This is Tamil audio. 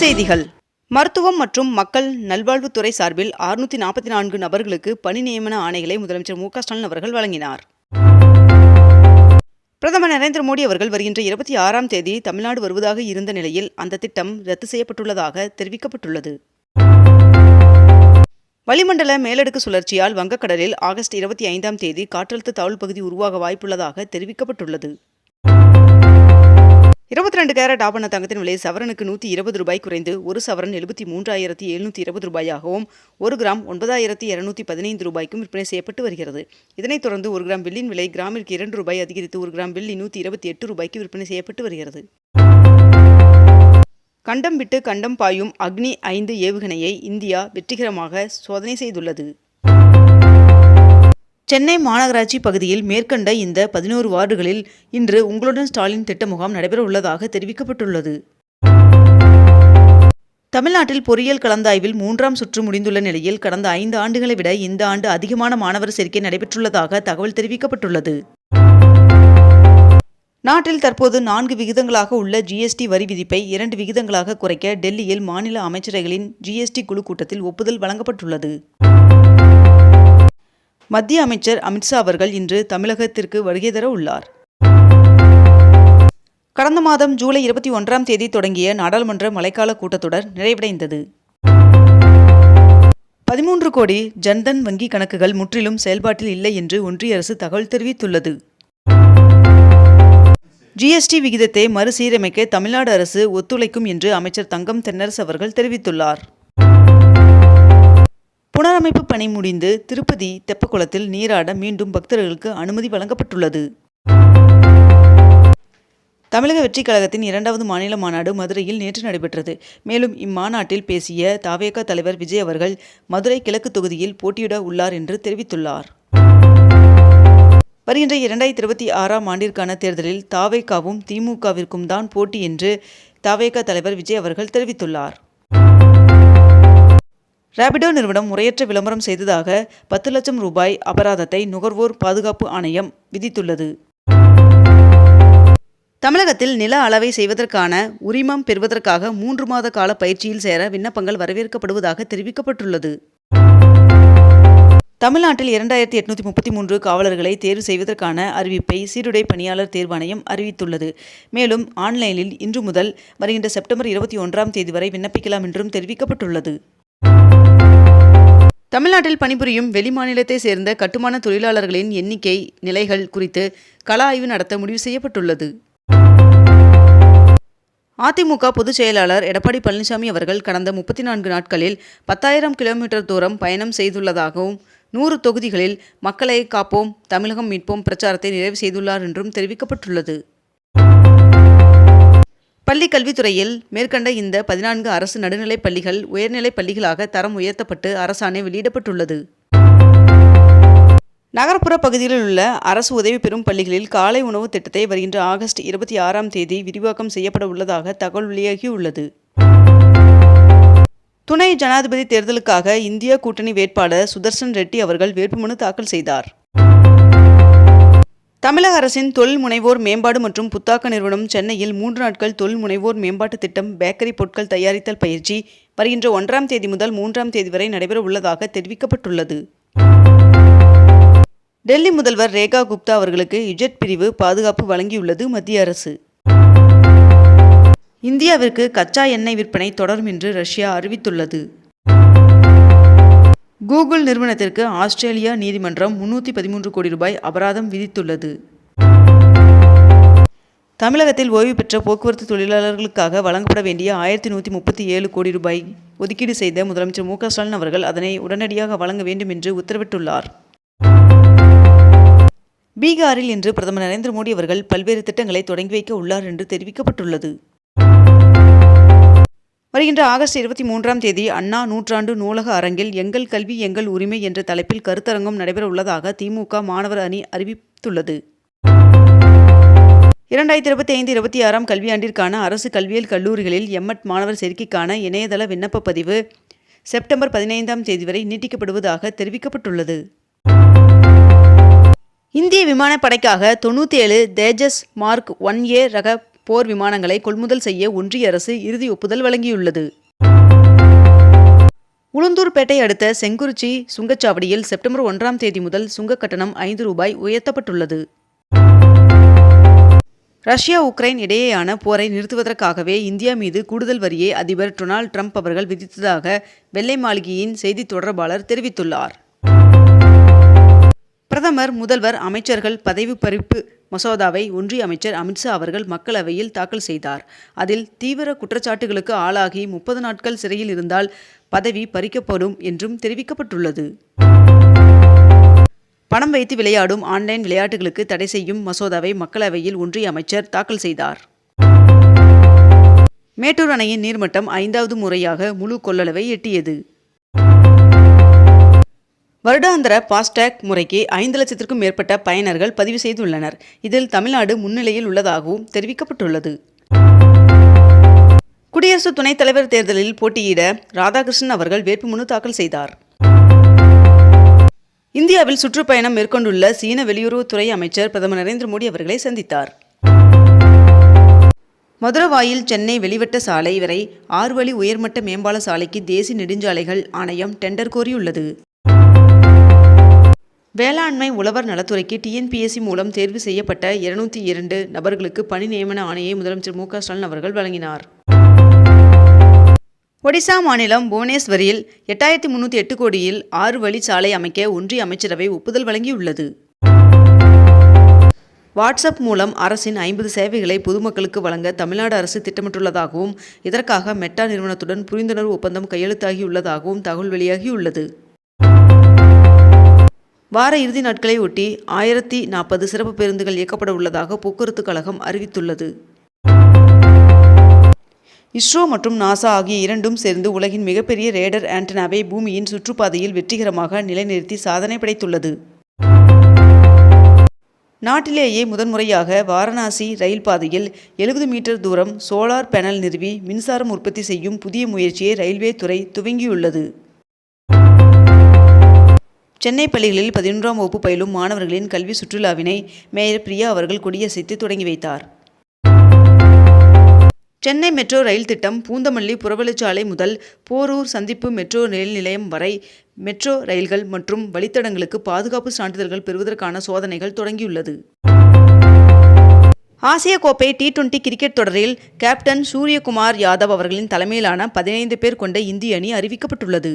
செய்திகள். மருத்துவம் மற்றும் மக்கள் நல்வாழ்வுத்துறை சார்பில் அறுநூத்தி நாற்பத்தி நான்கு நபர்களுக்கு பணி நியமன ஆணைகளை முதலமைச்சர் மு க ஸ்டாலின் அவர்கள் வழங்கினார். பிரதமர் நரேந்திர மோடி அவர்கள் வருகின்ற இருபத்தி ஆறாம் தேதி தமிழ்நாடு வருவதாக இருந்த நிலையில் அந்த திட்டம் ரத்து செய்யப்பட்டுள்ளதாக தெரிவிக்கப்பட்டுள்ளது. வளிமண்டல மேலடுக்கு சுழற்சியால் வங்கக்கடலில் ஆகஸ்ட் இருபத்தி ஐந்தாம் தேதி காற்றழுத்த தாழ்வு பகுதி உருவாக வாய்ப்புள்ளதாக தெரிவிக்கப்பட்டுள்ளது. இருபத்தி ரெண்டு கேரட் ஆபண தங்கத்தின் விலை சவரனுக்கு நூற்றி இருபது ரூபாய் குறைந்து ஒரு சவரன் எழுபத்தி மூன்றாயிரத்தி எழுநூற்றி இருபது ரூபாயாகவும் ஒரு கிராம் ஒன்பதாயிரத்தி இருநூத்தி பதினைந்து ரூபாய்க்கும் விற்பனை செய்யப்பட்டு வருகிறது. இதனைத் தொடர்ந்து ஒரு கிராம் வெள்ளியின் விலை கிராமிற்கு இரண்டு ரூபாய் அதிகரித்து ஒரு கிராம் வெள்ளி நூற்றி இருபத்தி எட்டு ரூபாய்க்கு விற்பனை செய்யப்பட்டு வருகிறது. கண்டம் விட்டு கண்டம் பாயும் அக்னி ஐந்து ஏவுகணையை இந்தியா வெற்றிகரமாக சோதனை செய்துள்ளது. சென்னை மாநகராட்சி பகுதியில் மேற்கண்ட இந்த பதினோரு வார்டுகளில் இன்று உங்களுடன் ஸ்டாலின் திட்ட முகாம் நடைபெற உள்ளதாக தெரிவிக்கப்பட்டுள்ளது. தமிழ்நாட்டில் பொறியியல் கலந்தாய்வில் மூன்றாம் சுற்று முடிந்துள்ள நிலையில் கடந்த ஐந்து ஆண்டுகளை விட இந்த ஆண்டு அதிகமான மாணவர் சேர்க்கை நடைபெற்றுள்ளதாக தகவல் தெரிவிக்கப்பட்டுள்ளது. நாட்டில் தற்போது நான்கு விகிதங்களாக உள்ள ஜிஎஸ்டி வரி விதிப்பை இரண்டு விகிதங்களாக குறைக்க டெல்லியில் மாநில அமைச்சரவைகளின் ஜிஎஸ்டி குழு கூட்டத்தில் ஒப்புதல் வழங்கப்பட்டுள்ளது. மத்திய அமைச்சர் அமித்ஷா அவர்கள் இன்று தமிழகத்திற்கு வருகை தர உள்ளார். கடந்த மாதம் ஜூலை இருபத்தி ஒன்றாம் தேதி தொடங்கிய நாடாளுமன்ற மழைக்கால கூட்டத்தொடர் நிறைவடைந்தது. பதிமூன்று கோடி ஜன்தன் வங்கி கணக்குகள் முற்றிலும் செயல்பாட்டில் இல்லை என்று ஒன்றிய அரசு தகவல் தெரிவித்துள்ளது. ஜிஎஸ்டி விகிதத்தை மறுசீரமைக்க தமிழ்நாடு அரசு ஒத்துழைக்கும் என்று அமைச்சர் தங்கம் தென்னரசு அவர்கள் தெரிவித்துள்ளார். புனரமைப்பு பணி முடிந்து திருப்பதி தெப்பக்குளத்தில் நீராட மீண்டும் பக்தர்களுக்கு அனுமதி வழங்கப்பட்டுள்ளது. தமிழக வெற்றிக் கழகத்தின் இரண்டாவது மாநில மாநாடு மதுரையில் நேற்று நடைபெற்றது. மேலும் இம்மாநாட்டில் பேசிய தாவேக தலைவர் விஜய் அவர்கள் மதுரை கிழக்கு தொகுதியில் போட்டியிட உள்ளார் என்று தெரிவித்துள்ளார். வருகின்ற இரண்டாயிரத்தி இருபத்தி ஆறாம் ஆண்டிற்கான தேர்தலில் தாவேகாவும் திமுகவிற்கும் தான் போட்டி என்று தாவேக தலைவர் விஜய் அவர்கள் தெரிவித்துள்ளார். ரேபிடோ நிறுவனம் முறையற்ற விளம்பரம் செய்ததாக பத்து லட்சம் ரூபாய் அபராதத்தை நுகர்வோர் பாதுகாப்பு ஆணையம் விதித்துள்ளது. தமிழகத்தில் நில அளவை செய்வதற்கான உரிமம் பெறுவதற்காக மூன்று மாத கால பயிற்சியில் சேர விண்ணப்பங்கள் வரவேற்கப்படுவதாக தெரிவிக்கப்பட்டுள்ளது. தமிழ்நாட்டில் இரண்டாயிரத்தி எட்நூத்தி முப்பத்தி மூன்று காவலர்களை தேர்வு செய்வதற்கான அறிவிப்பை சீருடை பணியாளர் தேர்வாணையம் அறிவித்துள்ளது. மேலும் ஆன்லைனில் இன்று முதல் வருகின்ற செப்டம்பர் இருபத்தி ஒன்றாம் தேதி வரை விண்ணப்பிக்கலாம் என்றும் தெரிவிக்கப்பட்டுள்ளது. தமிழ்நாட்டில் பணிபுரியும் வெளிமாநிலத்தை சேர்ந்த கட்டுமான தொழிலாளர்களின் எண்ணிக்கை நிலைகள் குறித்து கள ஆய்வு நடத்த முடிவு செய்யப்பட்டுள்ளது. அதிமுக பொதுச் செயலாளர் எடப்பாடி பழனிசாமி அவர்கள் கடந்த முப்பத்தி நான்கு நாட்களில் பத்தாயிரம் கிலோமீட்டர் தூரம் பயணம் செய்துள்ளதாகவும் நூறு தொகுதிகளில் மக்களை காப்போம் தமிழகம் மீட்போம் பிரச்சாரத்தை நிறைவு செய்துள்ளார் என்றும் தெரிவிக்கப்பட்டுள்ளது. பள்ளி கல்வித்துறையில் மேற்கண்ட இந்த பதினான்கு அரசு நடுநிலைப் பள்ளிகள் உயர்நிலைப் பள்ளிகளாக தரம் உயர்த்தப்பட்டு அரசாணை வெளியிடப்பட்டுள்ளது. நகர்ப்புற பகுதிகளில் உள்ள அரசு உதவி பெறும் பள்ளிகளில் காலை உணவு திட்டத்தை வருகின்ற ஆகஸ்ட் இருபத்தி ஆறாம் தேதி விரிவாக்கம் செய்யப்பட உள்ளதாக தகவல் வெளியாகியுள்ளது. துணை ஜனாதிபதி தேர்தலுக்காக இந்திய கூட்டணி வேட்பாளர் சுதர்சன் ரெட்டி அவர்கள் வேட்புமனு தாக்கல் செய்தார். தமிழக அரசின் தொழில் முனைவோர் மேம்பாடு மற்றும் புத்தாக்க நிறுவனம் சென்னையில் மூன்று நாட்கள் தொழில் முனைவோர் மேம்பாட்டு திட்டம் பேக்கரி பொருட்கள் தயாரித்தல் பயிற்சி வருகின்ற ஒன்றாம் தேதி முதல் மூன்றாம் தேதி வரை நடைபெற உள்ளதாக தெரிவிக்கப்பட்டுள்ளது. டெல்லி முதல்வர் ரேகா குப்தா அவர்களுக்கு இஜெட் பிரிவு பாதுகாப்பு வழங்கியுள்ளது மத்திய அரசு. இந்தியாவிற்கு கச்சா எண்ணெய் விற்பனை தொடரும் என்று ரஷ்யா அறிவித்துள்ளது. கூகுள் நிறுவனத்திற்கு ஆஸ்திரேலியா நீதிமன்றம் முன்னூற்றி பதிமூன்று கோடி ரூபாய் அபராதம் விதித்துள்ளது. தமிழகத்தில் ஓய்வு பெற்ற போக்குவரத்து தொழிலாளர்களுக்காக வழங்கப்பட வேண்டிய ஆயிரத்தி நூற்றி முப்பத்தி ஏழு கோடி ரூபாய் ஒதுக்கீடு செய்த முதலமைச்சர் மு ஸ்டாலின் அவர்கள் அதனை உடனடியாக வழங்க வேண்டும் என்று உத்தரவிட்டுள்ளார். பீகாரில் இன்று பிரதமர் நரேந்திர மோடி அவர்கள் பல்வேறு திட்டங்களை தொடங்கி வைக்க உள்ளார் என்று தெரிவிக்கப்பட்டுள்ளது. வருகின்ற ஆகஸ்ட் இருபத்தி மூன்றாம் தேதி அண்ணா நூற்றாண்டு நூலக அரங்கில் எங்கள் கல்வி எங்கள் உரிமை என்ற தலைப்பில் கருத்தரங்கம் நடைபெற உள்ளதாக திமுக மாணவர் அணி அறிவித்துள்ளது. இரண்டாயிரத்தி இருபத்தி ஐந்து இருபத்தி ஆறாம் கல்வியாண்டிற்கான அரசு கல்வியியல் கல்லூரிகளில் எம்எட் மாணவர் சேர்க்கைக்கான இணையதள விண்ணப்ப பதிவு செப்டம்பர் பதினைந்தாம் தேதி வரை நீட்டிக்கப்படுவதாக தெரிவிக்கப்பட்டுள்ளது. இந்திய விமானப்படைக்காக தொண்ணூற்றி ஏழு தேஜஸ் மார்க் ஒன் ஏ ரக போர் விமானங்களை கொள்முதல் செய்ய ஒன்றிய அரசு இறுதி ஒப்புதல் வழங்கியுள்ளது. உளுந்தூர்பேட்டை அடுத்த செங்குறிச்சி சுங்கச்சாவடியில் செப்டம்பர் ஒன்றாம் தேதி முதல் சுங்க கட்டணம் ஐந்து ரூபாய் உயர்த்தப்பட்டுள்ளது. ரஷ்யா உக்ரைன் இடையேயான போரை நிறுத்துவதற்காகவே இந்தியா மீது கூடுதல் வரியை அதிபர் டொனால்ட் ட்ரம்ப் அவர்கள் விதித்ததாக வெள்ளை மாளிகையின் செய்தி தொடர்பாளர் தெரிவித்துள்ளார். பிரதமர் முதல்வர் அமைச்சர்கள் பதவி பறிப்பு மசோதாவை ஒன்றிய அமைச்சர் அமித்ஷா அவர்கள் மக்களவையில் தாக்கல் செய்தார். அதில் தீவிர குற்றச்சாட்டுகளுக்கு ஆளாகி முப்பது நாட்கள் சிறையில் இருந்தால் பதவி பறிக்கப்படும் என்றும் தெரிவிக்கப்பட்டுள்ளது. பணம் வைத்து விளையாடும் ஆன்லைன் விளையாட்டுகளுக்கு தடை செய்யும் மசோதாவை மக்களவையில் ஒன்றிய அமைச்சர் தாக்கல் செய்தார். மேட்டூர் அணையின் நீர்மட்டம் ஐந்தாவது முறையாக முழு கொள்ளளவை எட்டியது. வருடாந்திர பாஸ்டேக் முறைக்கு ஐந்து லட்சத்திற்கும் மேற்பட்ட பயனர்கள் பதிவு செய்துள்ளனர். இதில் தமிழ்நாடு முன்னிலையில் உள்ளதாகவும் தெரிவிக்கப்பட்டுள்ளது. குடியரசு துணைத் தலைவர் தேர்தலில் போட்டியிட ராதாகிருஷ்ணன் அவர்கள் வேட்புமனு தாக்கல் செய்தார். இந்தியாவில் சுற்றுப்பயணம் மேற்கொண்டுள்ள சீன வெளியுறவுத்துறை அமைச்சர் பிரதமர் நரேந்திர மோடி அவர்களை சந்தித்தார். மதுரவாயில் சென்னை வெளிவட்ட சாலை வரை ஆறு வழி உயர்மட்ட மேம்பால சாலைக்கு தேசிய நெடுஞ்சாலைகள் ஆணையம் டெண்டர் கோரியுள்ளது. வேளாண்மை உழவர் நலத்துறைக்கு டிஎன்பிஎஸ்சி மூலம் தேர்வு செய்யப்பட்ட இருநூத்தி இரண்டு நபர்களுக்கு பணி நியமன ஆணையை முதலமைச்சர் மு ஸ்டாலின் அவர்கள் வழங்கினார். ஒடிசா மாநிலம் புவனேஸ்வரில் எட்டாயிரத்தி முன்னூற்றி எட்டு கோடியில் ஆறு வழி சாலை அமைக்க ஒன்றிய அமைச்சரவை ஒப்புதல் வழங்கியுள்ளது. வாட்ஸ்அப் மூலம் அரசின் ஐம்பது சேவைகளை பொதுமக்களுக்கு வழங்க தமிழ்நாடு அரசு திட்டமிட்டுள்ளதாகவும் இதற்காக மெட்டா நிறுவனத்துடன் புரிந்துணர்வு ஒப்பந்தம் கையெழுத்தாகியுள்ளதாகவும் தகவல் வெளியாகியுள்ளது. வார இறுதி நாட்களை ஒட்டி ஆயிரத்தி நாற்பது சிறப்பு பேருந்துகள் இயக்கப்பட உள்ளதாக போக்குவரத்து கழகம் அறிவித்துள்ளது. இஸ்ரோ மற்றும் நாசா ஆகிய இரண்டும் சேர்ந்து உலகின் மிகப்பெரிய ரேடர் ஆண்டனாவை பூமியின் சுற்றுப்பாதையில் வெற்றிகரமாக நிலைநிறுத்தி சாதனை படைத்துள்ளது. நாட்டிலேயே முதன்முறையாக வாரணாசி ரயில் பாதையில் எழுபது மீட்டர் தூரம் சோலார் பேனல் நிறுவி மின்சாரம் உற்பத்தி செய்யும் புதிய முயற்சியை ரயில்வே துறை துவங்கியுள்ளது. சென்னை பள்ளிகளில் பதினொன்றாம் வகுப்பு பயிலும் மாணவர்களின் கல்வி சுற்றுலாவினை மேயர் பிரியா அவர்கள் கொடியசைத்து தொடங்கி வைத்தார். சென்னை மெட்ரோ ரயில் திட்டம் பூந்தமல்லி புறவழிச்சாலை முதல் போரூர் சந்திப்பு மெட்ரோ ரயில் நிலையம் வரை மெட்ரோ ரயில்கள் மற்றும் வழித்தடங்களுக்கு பாதுகாப்பு சான்றிதழ்கள் பெறுவதற்கான சோதனைகள் தொடங்கியுள்ளது. ஆசிய கோப்பை டி டுவெண்டி கிரிக்கெட் தொடரில் கேப்டன் சூரியகுமார் யாதவ் அவர்களின் தலைமையிலான பதினைந்து பேர் கொண்ட இந்திய அணி அறிவிக்கப்பட்டுள்ளது.